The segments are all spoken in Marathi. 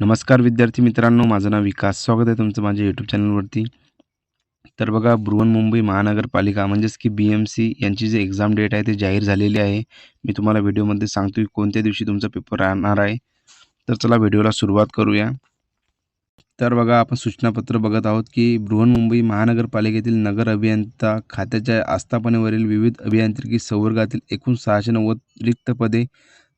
नमस्कार विद्यार्थी मित्रांनो माझं नाव विकास. स्वागत आहे तुमचं माझ्या यूट्यूब चॅनलवरती तर बघा बृहन्मुंबई महानगरपालिका म्हणजेच की बी एम सी यांची जी एक्झाम डेट आहे ती जाहीर झालेली आहे. मी तुम्हाला व्हिडिओमध्ये सांगतो की कोणत्या दिवशी तुमचा पेपर राहणार आहे. तर चला व्हिडिओला सुरुवात करूया. तर बघा आपण सूचनापत्र बघत आहोत की बृहन्मुंबई महानगरपालिकेतील नगर अभियंता खात्याच्या आस्थापनेवरील विविध अभियांत्रिकी संवर्गातील एकूण सहाशे नव्वद रिक्त पदे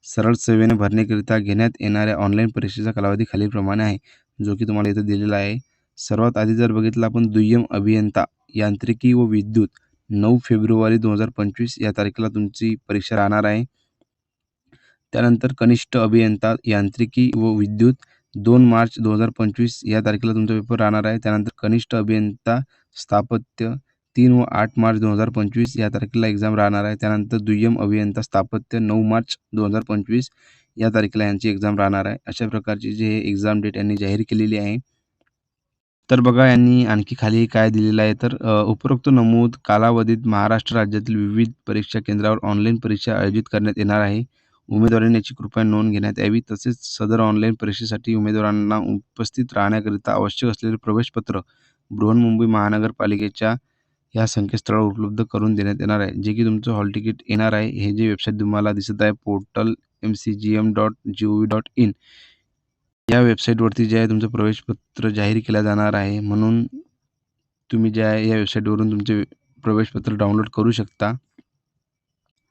सरळ सेवेने भरण्याकरिता घेण्यात येणाऱ्या ऑनलाईन परीक्षेचा कालावधी खालीलप्रमाणे आहे जो की तुम्हाला इथं दिलेला आहे. सर्वात आधी जर बघितलं आपण दुय्यम अभियंता यांत्रिकी व विद्युत नऊ फेब्रुवारी दोन हजार पंचवीस या तारखेला तुमची परीक्षा राहणार आहे. त्यानंतर कनिष्ठ अभियंता यांत्रिकी व विद्युत दोन मार्च दोन हजार पंचवीस या तारखेला तुमचा पेपर राहणार आहे. त्यानंतर कनिष्ठ अभियंता स्थापत्य तीन व आठ मार्च दोन हजार पंचवीस या तारखेला एक्झाम राहणार आहे. त्यानंतर दुय्यम अभियंता स्थापत्य नऊ मार्च दोन हजार पंचवीस या तारखेला यांची एक्झाम राहणार आहे. अशा प्रकारची जे एक्झाम डेट यांनी जाहीर केलेली आहे. तर बघा यांनी आणखी खाली काय दिलेलं आहे? तर उपरोक्त नमूद कालावधीत महाराष्ट्र राज्यातील विविध परीक्षा केंद्रावर ऑनलाईन परीक्षा आयोजित करण्यात येणार आहे. उमेदवारांनी याची कृपया नोंद घेण्यात यावी. तसेच सदर ऑनलाईन परीक्षेसाठी उमेदवारांना उपस्थित राहण्याकरिता आवश्यक असलेले प्रवेशपत्र बृहन्मुंबई महानगरपालिकेच्या या संकेतस्थळावर उपलब्ध करून देण्यात येणार आहे. जे की तुमचं हॉल तिकीट येणार आहे हे जे वेबसाईट तुम्हाला दिसत आहे portal M C G M dot G O V dot in या वेबसाईटवरती जे आहे तुमचं प्रवेशपत्र जाहीर केलं जाणार आहे. म्हणून तुम्ही जे आहे या वेबसाईटवरून तुमचे प्रवेशपत्र डाउनलोड करू शकता.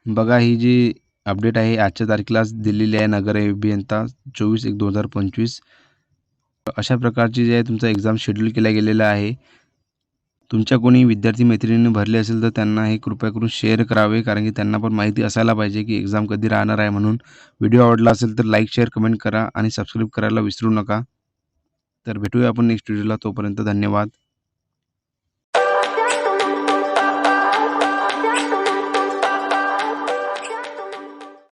बघा ही जी अपडेट आहे आजच्या तारखेलाच दिलेली आहे नगर अभियंता चोवीस एक दोन हजार पंचवीस. अशा प्रकारची जे आहे तुमचा एक्झाम शेड्यूल केला गेलेला आहे. तुमच्या कोणी विद्यार्थी मैत्रिणींनी भरले असेल तर त्यांना हे कृपया करून शेअर करावे कारण की त्यांना पण माहिती असायला पाहिजे की एक्झाम कधी राहणार आहे म्हणून. व्हिडिओ आवडला असेल तर लाईक शेअर कमेंट करा आणि सबस्क्राईब करायला विसरू नका. तर भेटूया आपण नेक्स्ट व्हिडिओला तोपर्यंत धन्यवाद.